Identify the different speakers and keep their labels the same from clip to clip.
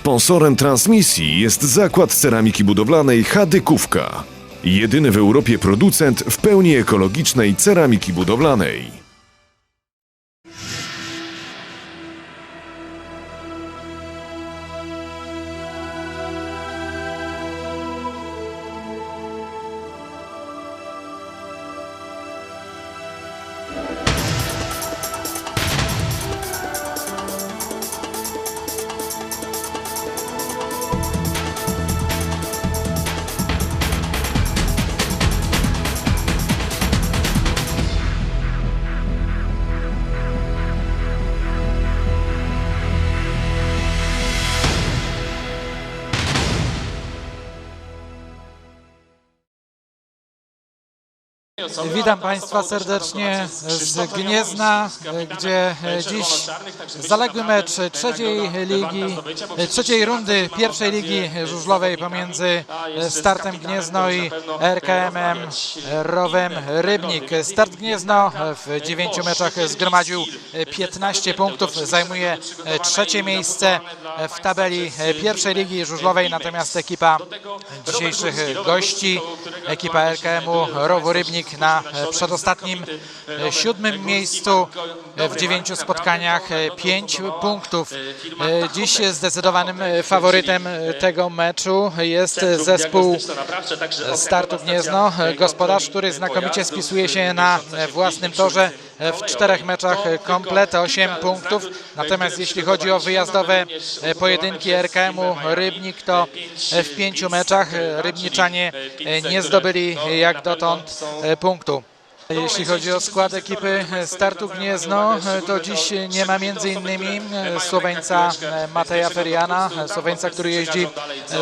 Speaker 1: Sponsorem transmisji jest zakład ceramiki budowlanej Hadykówka. Jedyny w Europie producent w pełni ekologicznej ceramiki budowlanej.
Speaker 2: Witam Państwa serdecznie z Gniezna, gdzie dziś zaległy mecz trzeciej ligi, trzeciej rundy pierwszej ligi żużlowej pomiędzy Startem Gniezno i RKM-em Rowem Rybnik. Start Gniezno w dziewięciu meczach zgromadził 15 punktów, zajmuje trzecie miejsce w tabeli pierwszej ligi żużlowej, natomiast ekipa dzisiejszych gości, ekipa RKM-u Rowu Rybnik na przedostatnim e, siódmym miejscu e, w dziewięciu spotkaniach e, pięć punktów. E, Dziś zdecydowanym e, faworytem e, tego meczu jest zespół Startu Gniezno, e, gospodarz, który znakomicie spisuje się na e, własnym torze e, w czterech meczach e, komplet, 8 punktów. Natomiast jeśli chodzi o wyjazdowe e, pojedynki RKM-u Rybnik, to w pięciu meczach Rybniczanie nie zdobyli jak dotąd e, punktu. Jeśli chodzi o skład ekipy Startu Gniezno, to dziś nie ma między innymi Słoweńca Mateja Feriana, Słoweńca, który jeździ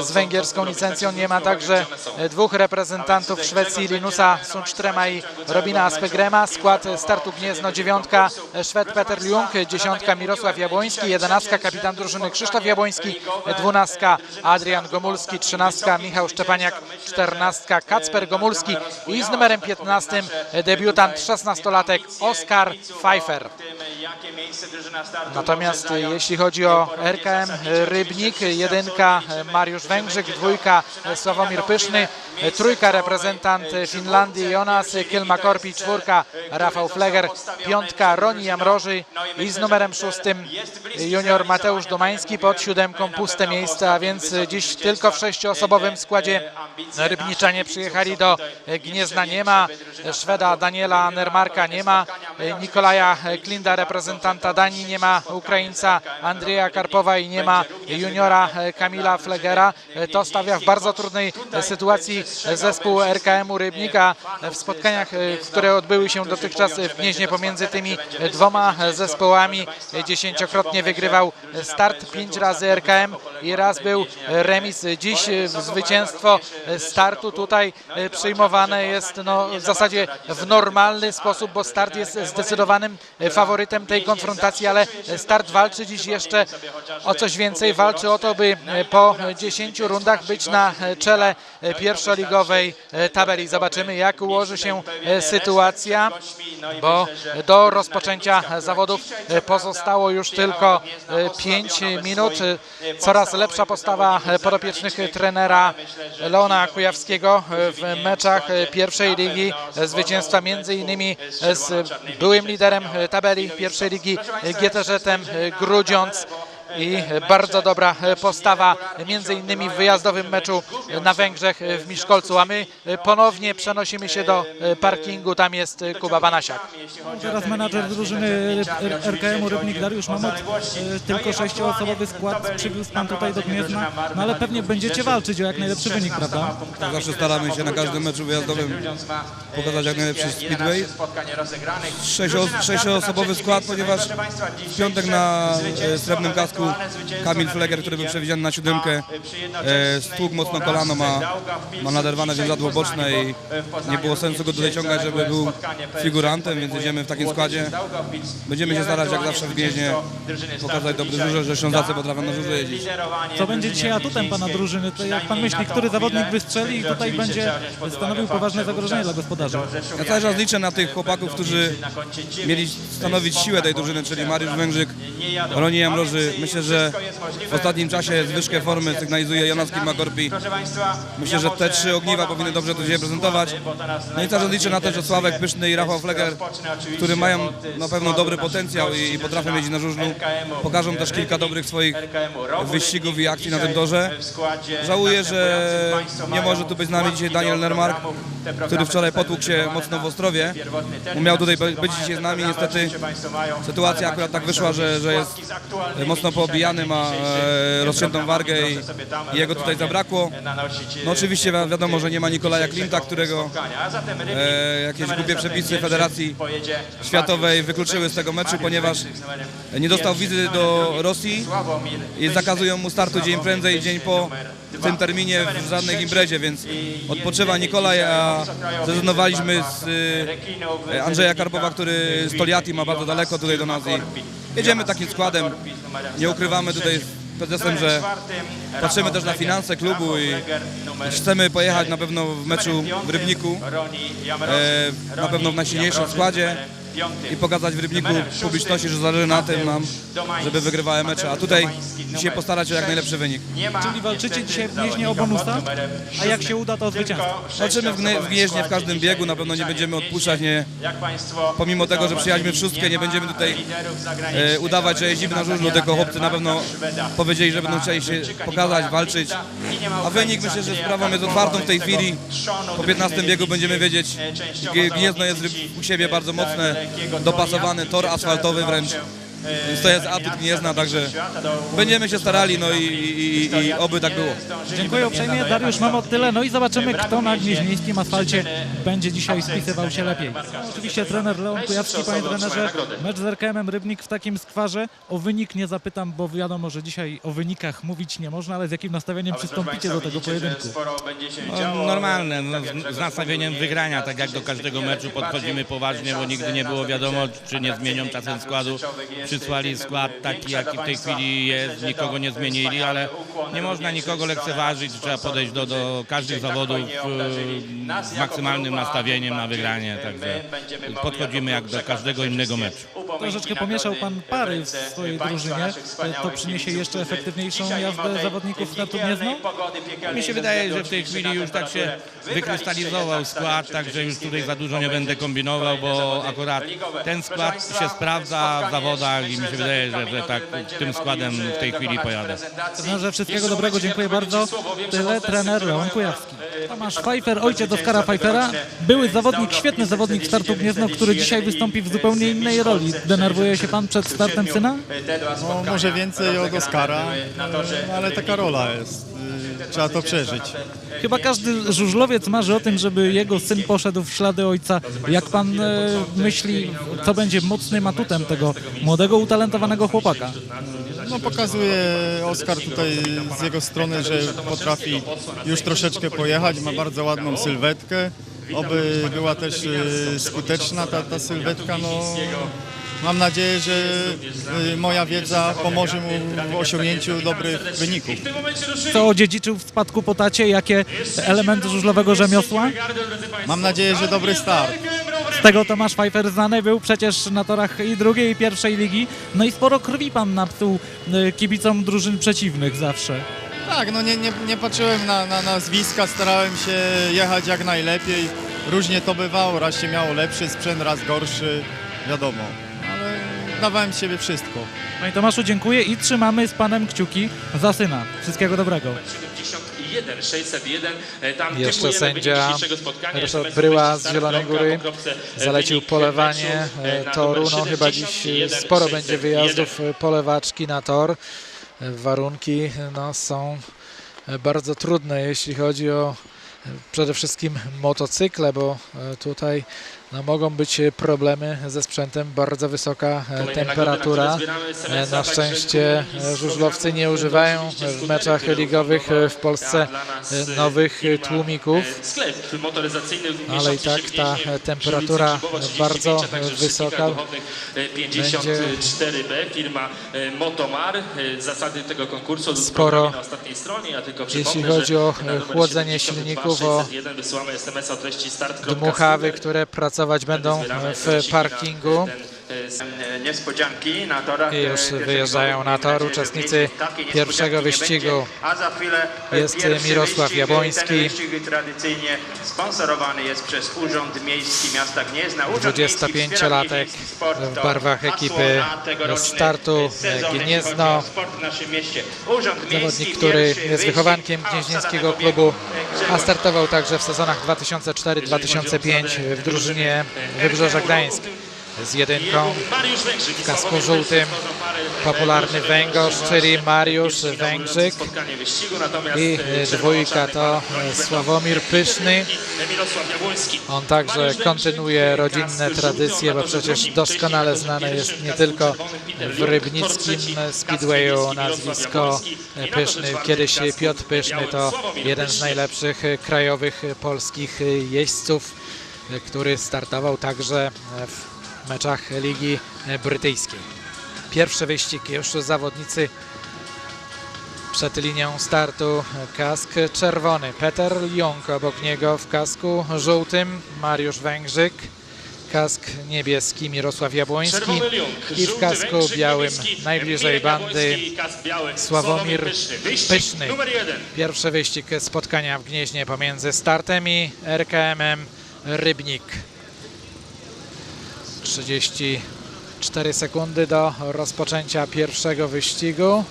Speaker 2: z węgierską licencją. Nie ma także dwóch reprezentantów Szwecji, Linusa Sundstrema i Robina Aspegrema. Skład Startu Gniezno, dziewiątka Szwed Peter Ljung, dziesiątka Mirosław Jabłoński, jedenastka kapitan drużyny Krzysztof Jabłoński, dwunastka Adrian Gomulski, trzynastka Michał Szczepaniak, czternastka Kacper Gomulski i z numerem 15 debiutant 16-latek Oskar Pfeiffer. Natomiast jeśli chodzi o RKM Rybnik, jedynka Mariusz Węgrzyk, dwójka Sławomir Pyszny, trójka reprezentant Finlandii Jonas Kielmakorpi, czwórka Rafał Fleger, piątka Roni Jamroży i z numerem szóstym junior Mateusz Domański pod siódemką puste miejsca, a więc dziś tylko w sześcioosobowym składzie Rybniczanie przyjechali do Gniezna. Nie ma. Szweda Daniela Nermarka, nie ma. Nikolaja Klinda, reprezentanta Danii, nie ma Ukraińca Andrzeja Karpowa i nie ma juniora Kamila Flegera. To stawia w bardzo trudnej sytuacji zespół RKM-u Rybnika w spotkaniach, które odbyły się dotychczas w Gnieźnie pomiędzy tymi dwoma zespołami. Dziesięciokrotnie wygrywał start, pięć razy RKM i raz był remis. Dziś zwycięstwo startu tutaj przyjmowane jest no, w zasadzie w normalny sposób, bo start jest zdecydowanym faworytem tej konfrontacji, ale start walczy dziś jeszcze o coś więcej. Walczy o to, by po 10 rundach być na czele pierwszoligowej tabeli. Zobaczymy, jak ułoży się sytuacja, bo do rozpoczęcia zawodów pozostało już tylko 5 minut. Coraz lepsza postawa podopiecznych trenera Leona Kujawskiego w meczach pierwszej ligi. Zwycięstwa między innymi z byłym liderem tabeli pierwszej ligi GTŻ-em Grudziądz i bardzo dobra postawa między innymi w wyjazdowym meczu na Węgrzech w Miszkolcu, a my ponownie przenosimy się do parkingu, tam jest Kuba Banasiak.
Speaker 3: Teraz menadżer drużyny RKM-u Rybnik Dariusz Mamot. E, Tylko sześcioosobowy skład przywiózł pan tutaj do Gniezna, no ale pewnie będziecie walczyć o jak najlepszy wynik, prawda?
Speaker 4: Tak zawsze staramy się na każdym meczu wyjazdowym pokazać jak najlepszy speedway. Sześcio- Sześcioosobowy skład, ponieważ w piątek na e, srebrnym kasku Kamil Fleger, który był przewidziany na siódemkę, e, stłukł mocno kolano, ma, ma naderwane więzadło boczne i nie było sensu go tutaj ciągać, żeby był figurantem, więc jedziemy w takim składzie. Będziemy się starać jak zawsze w Gnieźnie pokazać dobry żużel, że Ślązacy potrafią na żużle jeździć.
Speaker 3: Co będzie dzisiaj atutem pana drużyny? To jak pan myśli, który zawodnik wystrzeli i tutaj będzie stanowił poważne zagrożenie dla gospodarzy?
Speaker 4: Ja cały czas liczę na tych chłopaków, którzy mieli stanowić siłę tej drużyny, czyli Mariusz Węgrzyk, Roni Jamroży. Myślę, że w ostatnim czasie zwyżkę formy sygnalizuje Jonas Kilmakorpi. Myślę, że te trzy ogniwa powinny dobrze tu się prezentować. No i czas liczę na to, że Sławek Pyszny i Rafał Fleger, którzy mają na pewno dobry potencjał i, potrafią jeździć na żużlu, pokażą też kilka dobrych swoich wyścigów i akcji na tym torze. Żałuję, że nie może tu być z nami dzisiaj Daniel Nermark, który wczoraj potłukł się mocno w Ostrowie. Miał tutaj być dzisiaj z nami, niestety sytuacja akurat tak wyszła, że, że jest mocno poobijany, ma e, rozciętą wargę i, jego tutaj zabrakło. No oczywiście wi- wiadomo, że nie ma Nikolaja Klimta, którego e, jakieś głupie przepisy Federacji Światowej wykluczyły z tego meczu, ponieważ nie dostał wizy do Rosji i zakazują mu startu dzień prędzej, dzień po tym terminie w żadnej imprezie, więc odpoczywa Nikolaj, a zrezygnowaliśmy z y, Andrzeja Karpowa, który z Toliati ma bardzo daleko tutaj do nas i jedziemy takim składem. Nie ukrywamy tutaj prezesem, że patrzymy też na finanse klubu i chcemy pojechać na pewno w meczu w Rybniku, e, na pewno w najsilniejszym składzie i pokazać w Rybniku publiczności, że zależy na tym nam, żeby wygrywały mecze, a tutaj dzisiaj postarać się o jak najlepszy wynik.
Speaker 3: Czyli walczycie dzisiaj w Gnieźnie o bonusa, a jak się uda, to zwycięstwo.
Speaker 4: Walczymy w, Gnie- w Gnieźnie w każdym biegu, na pewno nie będziemy odpuszczać, nie, pomimo tego, że przyjechaliśmy w szóstkę, nie będziemy tutaj e, udawać, że jeździmy na żużlu, tylko chłopcy na pewno powiedzieli, że będą chcieli się pokazać, walczyć, a wynik myślę, że sprawą jest otwartą w tej chwili. Po 15 biegu będziemy wiedzieć, G- Gniezno jest u siebie bardzo mocne, dopasowany, tor asfaltowy wręcz. Więc to jest atut Gniezna, także będziemy się starali, no i, i, i oby tak było.
Speaker 3: Dziękuję uprzejmie, Dariusz mam od tyle, no i zobaczymy kto na gnieźnieńskim asfalcie będzie dzisiaj spisywał się lepiej. No, oczywiście trener Leon Kujawski, panie trenerze, mecz z RKM-em Rybnik w takim skwarze. O wynik nie zapytam, bo wiadomo, że dzisiaj o wynikach mówić nie można, ale z jakim nastawieniem przystąpicie do tego pojedynku?
Speaker 5: No, normalne, no, z, z nastawieniem wygrania, tak jak do każdego meczu podchodzimy poważnie, bo nigdy nie było wiadomo, czy nie zmienią czasem składu. Przysłali skład taki, jaki w tej chwili jest, nikogo nie zmienili, ale nie można nikogo lekceważyć, trzeba podejść do, do każdych zawodów z maksymalnym nastawieniem na wygranie, także podchodzimy jak do każdego innego meczu.
Speaker 3: Troszeczkę pomieszał pan pary w swojej drużynie. To przyniesie jeszcze efektywniejszą jazdę zawodników na Gniezno?
Speaker 5: Mi się wydaje, że w tej chwili już tak się wykrystalizował skład, także już tutaj za dużo nie będę kombinował, bo akurat ten skład się sprawdza w zawodach i mi się wydaje, że, że tak tym składem w tej chwili pojadę.
Speaker 3: Trenerze, wszystkiego dobrego, dziękuję bardzo. Tyle trener Leon Kujawski. Tomasz Pfeiffer, ojciec Oskara Pfeiffera, były zawodnik, świetny zawodnik startu Gniezno, który dzisiaj wystąpi w zupełnie innej roli. Denerwuje się pan przed startem syna?
Speaker 6: No, może więcej od Oscara, e, ale taka rola jest. Y, Trzeba to przeżyć.
Speaker 3: Chyba każdy żużlowiec marzy o tym, żeby jego syn poszedł w ślady ojca. Jak pan e, myśli, co będzie mocnym atutem tego młodego, utalentowanego chłopaka?
Speaker 6: No, pokazuje Oskar tutaj z jego strony, że potrafi już troszeczkę pojechać, ma bardzo ładną sylwetkę. Oby była też y, skuteczna ta, ta sylwetka. No, mam nadzieję, że y, moja wiedza pomoże mu w osiągnięciu dobrych wyników.
Speaker 3: Co odziedziczył w spadku po tacie? Jakie elementy żużlowego rzemiosła?
Speaker 6: Mam nadzieję, że dobry start.
Speaker 3: Z tego Tomasz Pfeiffer znany był przecież na torach i drugiej, i pierwszej ligi. No i sporo krwi pan napsuł e, kibicom drużyn przeciwnych zawsze.
Speaker 6: Tak, no nie, nie, nie patrzyłem na, na nazwiska, starałem się jechać jak najlepiej. Różnie to bywało, raz się miało lepszy sprzęt, raz gorszy, wiadomo. Dawałem z siebie wszystko.
Speaker 3: Panie Tomaszu, dziękuję i trzymamy z panem kciuki za syna. Wszystkiego dobrego.
Speaker 7: 71 601. e, Tam
Speaker 2: Jeszcze sędzia. Ryszard Bryła z Zielonej Góry.
Speaker 7: e,
Speaker 2: Zalecił
Speaker 7: meczu, e,
Speaker 2: toru. No chyba dziś
Speaker 7: 71
Speaker 2: sporo będzie
Speaker 7: 601.
Speaker 2: wyjazdów polewaczki na tor. Warunki no, są bardzo trudne, jeśli chodzi o przede wszystkim motocykle, bo tutaj no, mogą być e, problemy ze sprzętem, bardzo wysoka e, temperatura.
Speaker 7: na
Speaker 2: E, Na szczęście żużlowcy nie używają w meczach ligowych w Polsce nowych tłumików. Ale i tak ta temperatura bardzo
Speaker 7: 39, a także przy
Speaker 2: wysoka.
Speaker 7: Kilkach Duchownych, e, 54B, firma e, Motomar. E, Zasady tego konkursu w
Speaker 2: Sporo, jeśli chodzi o, chłodzenie
Speaker 7: 72
Speaker 2: silników, o
Speaker 7: 601 wysyłamy SMS-a o treści start.
Speaker 2: Dmuchawy, które pracować będą w parkingu.
Speaker 8: E, e.
Speaker 2: I już wyjeżdżają na tor uczestnicy pierwszego wyścigu.
Speaker 8: będzie. A za chwilę e,
Speaker 2: Jest Mirosław Jabłoński.
Speaker 8: Tradycyjnie sponsorowany jest przez Urząd Miejski Miasta Gniezna. Urząd Miejski wspiera
Speaker 2: 25-latek
Speaker 8: gnieźnieński sport.
Speaker 2: w barwach ekipy startu Gniezno. Zawodnik, który jest wychowankiem gnieźnieńskiego klubu, a startował także w sezonach 2004-2005 w drużynie Wybrzeża Gdańsk z jedynką w kasku żółtym. Popularny węgorz, czyli Mariusz Węgrzyk i e, dwójka to e, Sławomir Pyszny. On także kontynuuje rodzinne tradycje, bo przecież doskonale znane jest nie tylko w rybnickim speedwayu nazwisko Pyszny. Kiedyś Piotr Pyszny to jeden z najlepszych krajowych polskich jeźdźców, który startował także w meczach Ligi Brytyjskiej. Pierwszy wyścig już zawodnicy przed linią startu kask czerwony. Peter Jąk obok niego w kasku żółtym. Mariusz Węgrzyk. Kask niebieski Mirosław Jabłoński i w kasku białym najbliżej bandy Sławomir Pyszny. Pierwszy wyścig spotkania w Gnieźnie pomiędzy startem i RKM-em Rybnik. 34 sekundy do rozpoczęcia pierwszego wyścigu,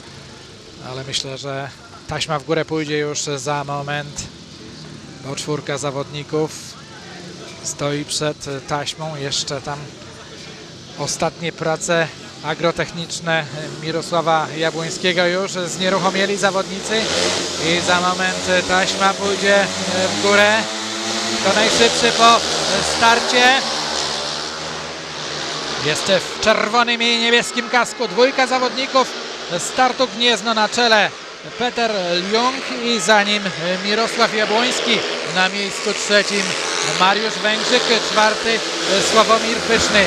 Speaker 2: ale myślę, że taśma w górę pójdzie już za moment, bo czwórka zawodników stoi przed taśmą. Jeszcze tam ostatnie prace agrotechniczne Mirosława Jabłońskiego już znieruchomieli zawodnicy i za moment taśma pójdzie w górę. To najszybszy po starcie. Jeszcze w czerwonym i niebieskim kasku dwójka zawodników startu Gniezno na czele. Peter Ljung i za nim Mirosław Jabłoński na miejscu trzecim Mariusz Węgrzyk, czwarty Sławomir Pyszny.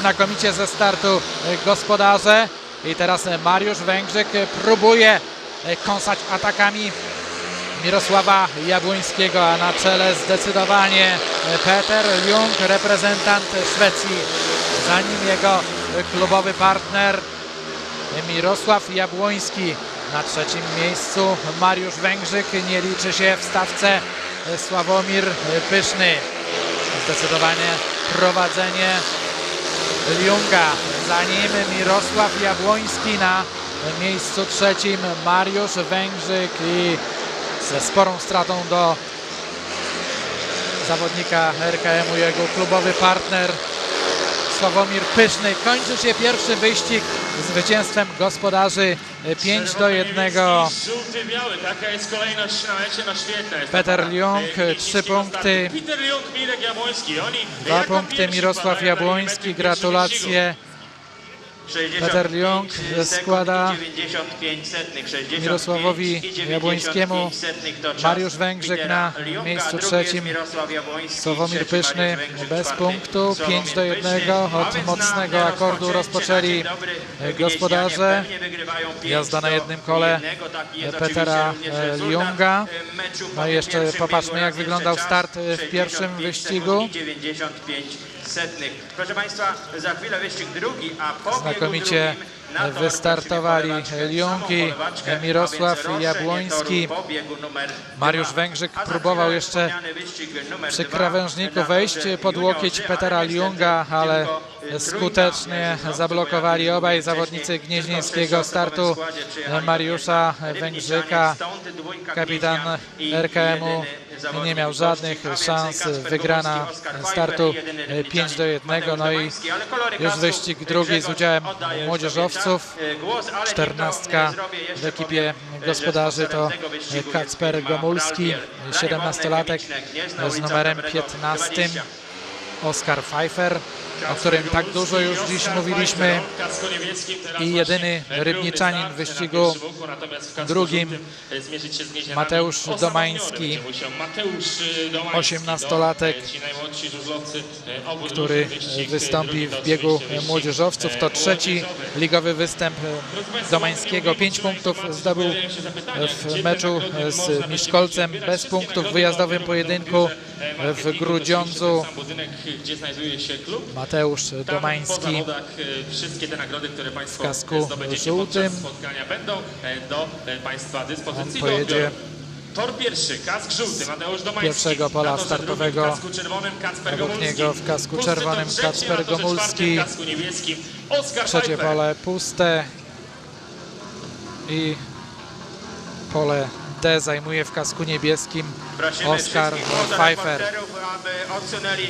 Speaker 2: Znakomicie ze startu gospodarze i teraz Mariusz Węgrzyk próbuje kąsać atakami Mirosława Jabłońskiego, a na czele zdecydowanie Peter Ljung, reprezentant Szwecji. Za nim jego klubowy partner Mirosław Jabłoński. Na trzecim miejscu Mariusz Węgrzyk, nie liczy się w stawce Sławomir Pyszny. Zdecydowanie prowadzenie Ljunga. Za nim Mirosław Jabłoński na miejscu trzecim Mariusz Węgrzyk i ze sporą stratą do zawodnika RKM-u jego klubowy partner Sławomir Pyszny. Kończy się pierwszy wyścig zwycięstwem gospodarzy 5 do 1.
Speaker 7: Żółty, biały, taka jest kolejność na mecie, no.
Speaker 2: Peter Ljung,
Speaker 7: e, filijskiego
Speaker 2: trzy punkty.
Speaker 7: startu. Peter Ljung, Mirek Jabłoński, oni
Speaker 2: Dwa
Speaker 7: jako
Speaker 2: punkty
Speaker 7: pierwsi
Speaker 2: Mirosław Jabłoński. Gratulacje.
Speaker 8: 65
Speaker 2: Peter
Speaker 8: sekund
Speaker 2: składa
Speaker 8: i 95 setnych, 65
Speaker 2: Mirosławowi
Speaker 8: i 95
Speaker 2: Jabłońskiemu. Mariusz Węgrzyk na miejscu trzecim. Sławomir Pyszny bez punktu,
Speaker 8: Sławomir
Speaker 2: 5 do 1.
Speaker 8: Pyszny. A
Speaker 2: Od mocnego akordu rozpoczęli
Speaker 8: dobry
Speaker 2: gospodarze. Jazda na jednym kole
Speaker 8: jest
Speaker 2: Petera
Speaker 8: e, po
Speaker 2: No i jeszcze popatrzmy, jak wyglądał start w pierwszym
Speaker 8: 65
Speaker 2: wyścigu.
Speaker 8: Sekund i 95 setnych. Proszę Państwa, za chwilę wyścig drugi, a po biegu
Speaker 2: Znakomicie
Speaker 8: drugim na tor
Speaker 2: wystartowali
Speaker 8: weszli polewaczkę,
Speaker 2: Ljung i
Speaker 8: samą polewaczkę,
Speaker 2: Mirosław Jabłoński. Mariusz. Węgrzyk próbował jeszcze przy krawężniku wejść pod łokieć Petera Ljunga, ale skutecznie zablokowali obaj zawodnicy gnieźnieńskiego startu Mariusza Węgrzyka. Kapitan RKM-u nie miał żadnych szans wygrana startu
Speaker 8: jedyny
Speaker 2: 5 do 1.
Speaker 8: Mateusz
Speaker 2: No i już wyścig drugi z udziałem młodzieżowców.
Speaker 8: To,
Speaker 2: Czternastka w ekipie gospodarzy to Kacper Gomulski,
Speaker 8: Bralbiel.
Speaker 2: 17-latek
Speaker 8: Branie wodne, chemiczne,
Speaker 2: z numerem
Speaker 8: ulica
Speaker 2: 15.
Speaker 8: 20.
Speaker 2: Oskar Pfeiffer, o którym tak dużo już dziś mówiliśmy. I jedyny rybniczanin w wyścigu drugim Mateusz Domański, 18-latek, który wystąpi w biegu młodzieżowców. To trzeci ligowy występ Domańskiego. Pięć punktów zdobył w meczu z Miszkolcem bez punktów w wyjazdowym pojedynku w Grudziądzu. Mateusz Domański.
Speaker 7: e, wszystkie te nagrody, które Państwo
Speaker 2: kasku
Speaker 7: zdobędziecie
Speaker 2: żółtym.
Speaker 7: podczas spotkania będą e, do e, Państwa dyspozycji.
Speaker 2: On pojedzie.
Speaker 7: Tor pierwszy, kask żółty, Mateusz Domański.
Speaker 2: pierwszego pola
Speaker 7: torze
Speaker 2: startowego.
Speaker 7: Drugim, kasku czerwonym, Kacper Gomulski.
Speaker 2: niego w kasku
Speaker 7: Pusty
Speaker 2: czerwonym
Speaker 7: trzeci,
Speaker 2: Kacper Gomulski.
Speaker 7: czwartym kasku niebieskim Oskar
Speaker 2: Trzecie pole puste i pole D zajmuje w kasku niebieskim
Speaker 8: Prosimy
Speaker 2: Oskar Pfeiffer.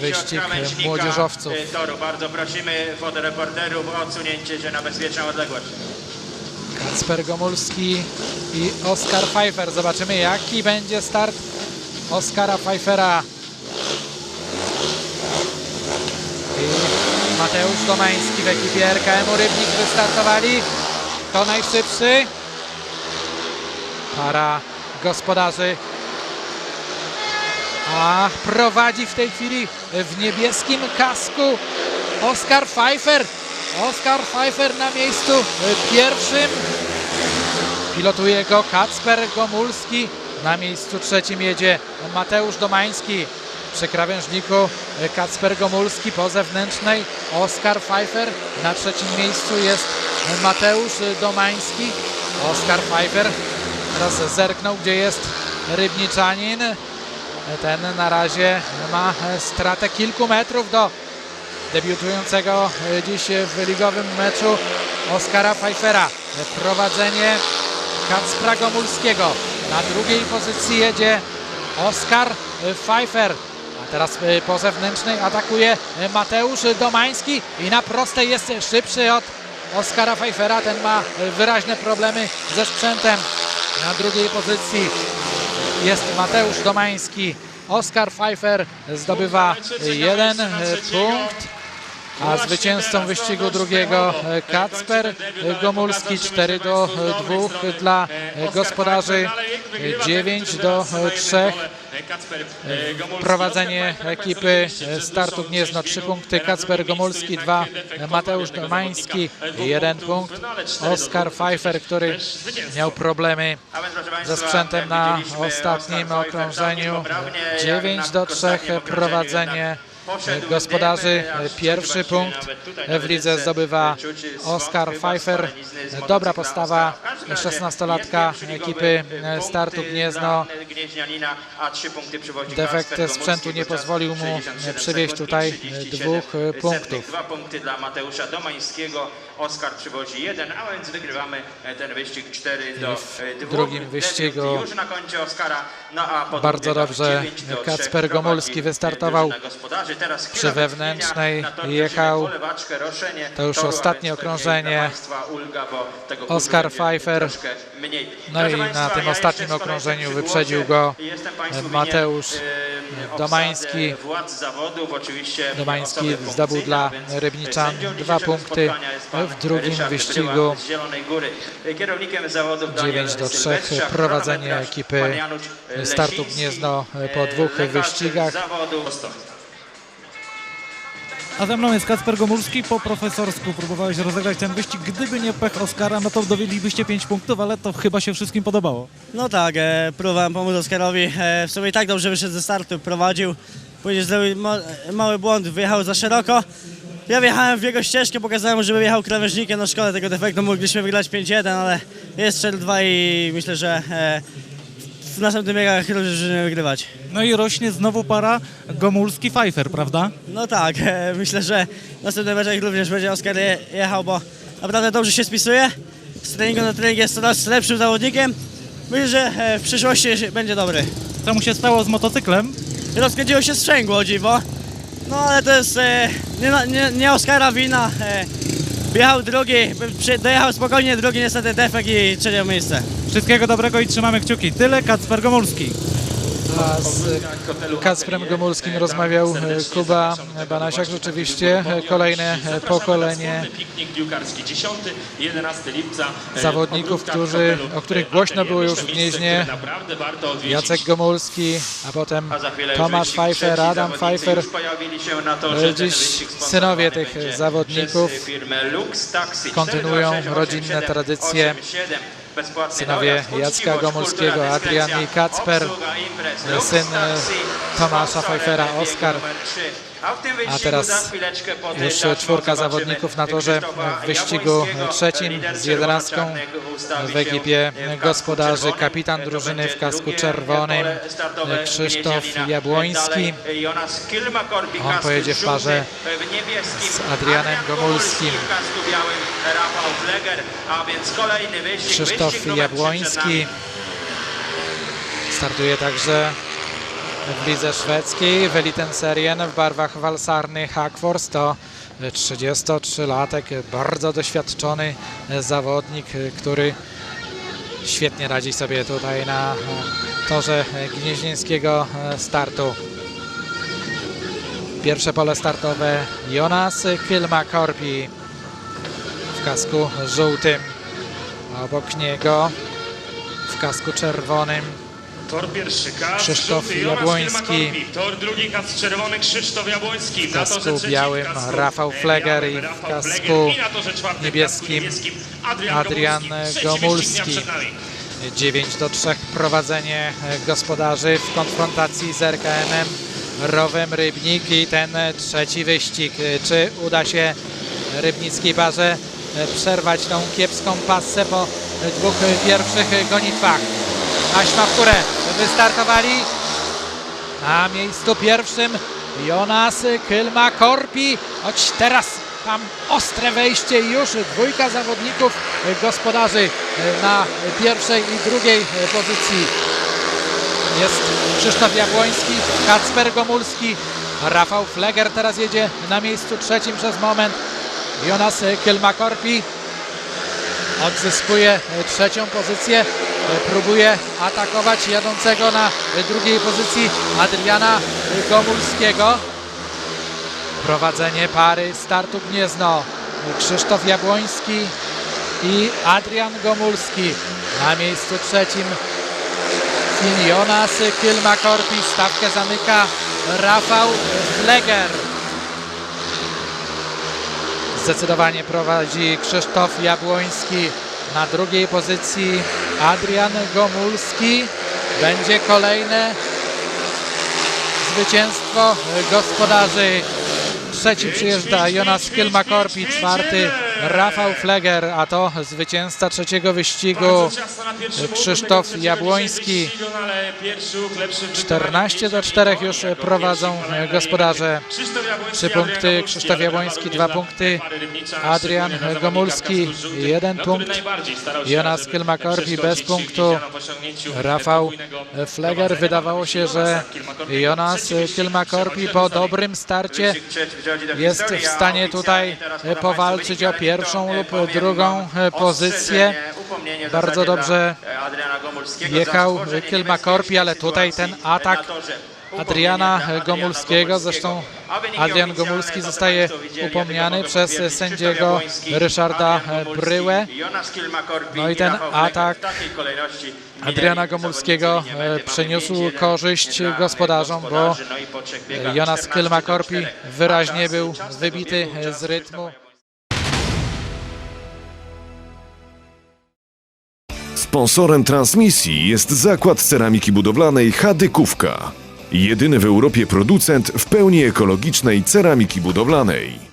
Speaker 2: Wyścig młodzieżowców.
Speaker 8: e, toru. Bardzo prosimy fotoreporterów o odsunięcie się na bezpieczną odległość.
Speaker 2: Kacper Gomulski i Oskar Pfeiffer. Zobaczymy jaki będzie start Oskara Pfeiffera. I Mateusz Domański w ekipie RKM-u Rybnik wystartowali. Kto najszybszy? Para gospodarzy. A prowadzi w tej chwili w niebieskim kasku Oskar Pfeiffer. Oskar Pfeiffer na miejscu pierwszym. Pilotuje go Kacper Gomulski. Na miejscu trzecim jedzie Mateusz Domański. Przy krawężniku Kacper Gomulski po zewnętrznej Oskar Pfeiffer. Na trzecim miejscu jest Mateusz Domański. Oskar Pfeiffer teraz zerknął, gdzie jest Rybniczanin. Ten na razie ma stratę kilku metrów do debiutującego dziś w ligowym meczu Oskara Pfeiffera. Prowadzenie Kacpra Gomulskiego. Na drugiej pozycji jedzie Oskar Pfeiffer. A teraz y, po zewnętrznej atakuje Mateusz Domański i na prostej jest szybszy od Oskara Pfeiffera. Ten ma wyraźne problemy ze sprzętem. Na drugiej pozycji jest Mateusz Domański. Oskar Pfeiffer zdobywa jeden punkt. A zwycięzcą wyścigu drugiego Kacper Gomulski 4 do 2 dla gospodarzy 9 do 3. Prowadzenie ekipy e, startu Gniezno 3 punkty, Kacper Gomulski 2, Mateusz Domański 1 punkt, Oskar Pfeiffer, który miał problemy ze sprzętem na ostatnim okrążeniu.
Speaker 8: całkiem poprawnie, jak
Speaker 2: 9
Speaker 8: na
Speaker 2: do 3
Speaker 8: ostatnim okrążeniu
Speaker 2: prowadzenie gospodarzy.
Speaker 8: aż
Speaker 2: Pierwszy punkt w lidze zdobywa Oskar Pfeiffer. Dobra postawa
Speaker 8: Oskara. W każdym razie
Speaker 2: 16-latka
Speaker 8: jest pierwszy ligowy
Speaker 2: ekipy
Speaker 8: punkt
Speaker 2: startu
Speaker 8: dla
Speaker 2: Gniezno. Defekt sprzętu nie pozwolił mu
Speaker 8: 67
Speaker 2: przywieźć tutaj
Speaker 8: 37
Speaker 2: dwóch punktów.
Speaker 8: Oskar przywozi jeden, a więc wygrywamy ten wyścig 4 do
Speaker 2: w
Speaker 8: 2.
Speaker 2: drugim wyścigu
Speaker 8: już na koncie Oskara. No a po
Speaker 2: Bardzo dobrze
Speaker 8: biegach 9 do
Speaker 2: Kacper
Speaker 8: 3
Speaker 2: Gomulski
Speaker 8: prowadzi
Speaker 2: wystartował przy wewnętrznej, jechał. To już ostatnie okrążenie.
Speaker 8: dla państwa ulga, bo tego
Speaker 2: Oskar Pfeiffer. No i na tym ostatnim okrążeniu wyprzedził go Mateusz
Speaker 8: e,
Speaker 2: Domański. Domański zdobył dla Rybniczan dwa punkty w drugim wyścigu.
Speaker 8: Bryła z Zielonej Góry. Kierownikiem zawodów Daniel
Speaker 2: 9 do 3
Speaker 8: Sylwestrza,
Speaker 2: prowadzenie ekipy
Speaker 8: Janusz
Speaker 2: startu Gniezno po
Speaker 8: e,
Speaker 2: dwóch wyścigach.
Speaker 3: A ze mną jest Kacper Gomulski. Po profesorsku próbowałeś rozegrać ten wyścig. Gdyby nie pech Oskara, no to dowiedzielibyście 5 punktów, ale to chyba się wszystkim podobało.
Speaker 9: No tak, e, próbowałem pomóc Oskarowi. E, w sumie i tak dobrze wyszedł ze startu, prowadził. Później zrobił ma, mały błąd, wyjechał za szeroko. Ja wjechałem w jego ścieżkę, pokazałem mu, żeby wjechał krawężnikiem. No szkoda tego defektu, mogliśmy wygrać 5-1, ale jest 4-2 i myślę, że e, w następnym biegach będziemy wygrywać.
Speaker 3: No i rośnie znowu para Gomulski-Pfeiffer, prawda?
Speaker 9: No tak, e, myślę, że w następnym meczach również będzie Oskar je, jechał, bo naprawdę dobrze się spisuje. Z treningu na trening jest coraz lepszym zawodnikiem. Myślę, że e, w przyszłości będzie dobry.
Speaker 3: Co mu się stało z motocyklem?
Speaker 9: rozkręciło się sprzęgło, o dziwo. No ale to jest e, nie, nie, nie Oskara wina. E, drugi, przy, dojechał spokojnie drugi, niestety defekt i trzecie miejsce.
Speaker 3: Wszystkiego dobrego i trzymamy kciuki. Tyle Kacper Gomulski.
Speaker 2: A z Kacprem Gomulskim rozmawiał e, Kuba Banasiak. Rzeczywiście e, kolejne e, pokolenie
Speaker 7: Piknik piłkarski 10, 11 lipca.
Speaker 2: zawodników, którzy, o których głośno było już w Gnieźnie. Jacek Gomulski, a potem Tomasz Pfeiffer. Adam Pfeiffer. Dziś synowie tych zawodników kontynuują
Speaker 8: 426
Speaker 2: rodzinne
Speaker 8: 87
Speaker 2: tradycje.
Speaker 8: 87. Bezpłatny
Speaker 2: Synowie Jacka Gomulskiego, Adrian i Kacper, syn, Tomasza Pfeiffera, Oskar.
Speaker 8: A,
Speaker 2: teraz już czwórka zawodników na torze w wyścigu trzecim z jedenastką w ekipie gospodarzy. Kapitan drużyny w kasku czerwonym Krzysztof. Jabłoński.
Speaker 8: Kilmakorpi,
Speaker 2: On pojedzie w parze
Speaker 8: niebieskim.
Speaker 2: z Adrianem
Speaker 8: Adrian
Speaker 2: Gomulskim. Krzysztof Jabłoński startuje także w lidze szwedzkiej w Elitenserien w barwach walsarny Hackfors. To 33-latek, bardzo doświadczony zawodnik, który świetnie radzi sobie tutaj na torze gnieźnieńskiego startu. Pierwsze pole startowe Jonas Kilmakorpi w kasku żółtym. Obok niego w kasku czerwonym
Speaker 10: Tor
Speaker 2: Krzysztof Jabłoński.
Speaker 10: Tor drugi, kas czerwony, Krzysztof Jabłoński.
Speaker 2: W kasku białym Rafał Fleger i w kasku niebieskim
Speaker 10: Adrian, Gomulski. Trzeci
Speaker 2: Gomulski.
Speaker 10: wyścig dnia przed nami.
Speaker 2: 9 do 3 prowadzenie gospodarzy w konfrontacji z RKM-em Rowem Rybnik i ten trzeci wyścig. Czy uda się rybnickiej parze przerwać tą kiepską passę po dwóch pierwszych gonitwach? Taśma w górę wystartowali. Na miejscu pierwszym Jonas Kylma-Korpi, choć teraz tam ostre wejście i już dwójka zawodników gospodarzy na pierwszej i drugiej pozycji. Jest Krzysztof Jabłoński, Kacper Gomulski, Rafał Fleger teraz jedzie na miejscu trzecim przez moment. Jonas Kylma-Korpi odzyskuje trzecią pozycję, próbuje atakować jadącego na drugiej pozycji Adriana Gomulskiego. Prowadzenie pary startu Gniezno. Krzysztof Jabłoński i Adrian Gomulski. Na miejscu trzecim Jonas Kilmakorpi. Stawkę zamyka Rafał Fleger. Zdecydowanie prowadzi Krzysztof Jabłoński. Na drugiej pozycji Adrian Gomulski. Będzie kolejne zwycięstwo gospodarzy. Trzeci przyjeżdża Jonas Kilmakorpi, czwarty Rafał Fleger, a to zwycięzca trzeciego wyścigu Krzysztof Jabłoński.
Speaker 10: wyścigu, no ale pierwszy łuk lepszy w
Speaker 2: 14 do
Speaker 10: wykonaniu
Speaker 2: 4
Speaker 10: Pięciu
Speaker 2: już prowadzą gospodarze.
Speaker 10: Krzysztof Jabłoński,
Speaker 2: Trzy
Speaker 10: Adrian
Speaker 2: punkty
Speaker 10: Gomulski,
Speaker 2: Krzysztof Jabłoński,
Speaker 10: również
Speaker 2: dwa
Speaker 10: dla
Speaker 2: punkty
Speaker 10: pary Rybnicza,
Speaker 2: Adrian Gomulski,
Speaker 10: zawodnika w kasku żółtym,
Speaker 2: jeden
Speaker 10: no, który
Speaker 2: punkt. Jonas
Speaker 10: żeby
Speaker 2: Kilmakorpi bez punktu. Rafał Fleger. Wydawało się, że. Jonas
Speaker 10: przechodzi
Speaker 2: po dobrym starcie jest w stanie tutaj powalczyć o
Speaker 8: ale
Speaker 2: pierwszą lub
Speaker 8: powiem
Speaker 2: drugą
Speaker 8: wam
Speaker 2: pozycję. Bardzo dobrze
Speaker 8: e,
Speaker 2: jechał Kilmakorpi, ale tutaj ten atak Adriana Gomulskiego. Zresztą Adrian Gomulski zostaje
Speaker 8: ja
Speaker 2: upomniany przez sędziego Ryszarda
Speaker 8: Gomulski,
Speaker 2: Bryłę. No i ten atak Adriana Gomulskiego przyniósł
Speaker 8: 5-1
Speaker 2: korzyść
Speaker 8: e,
Speaker 2: gospodarzom, bo.
Speaker 8: No
Speaker 2: Jonas
Speaker 8: 14 do
Speaker 2: Kilmakorpi
Speaker 8: 4.
Speaker 2: wyraźnie był wybity z rytmu.
Speaker 1: Sponsorem transmisji jest zakład ceramiki budowlanej Hadykówka. Jedyny w Europie producent w pełni ekologicznej ceramiki budowlanej.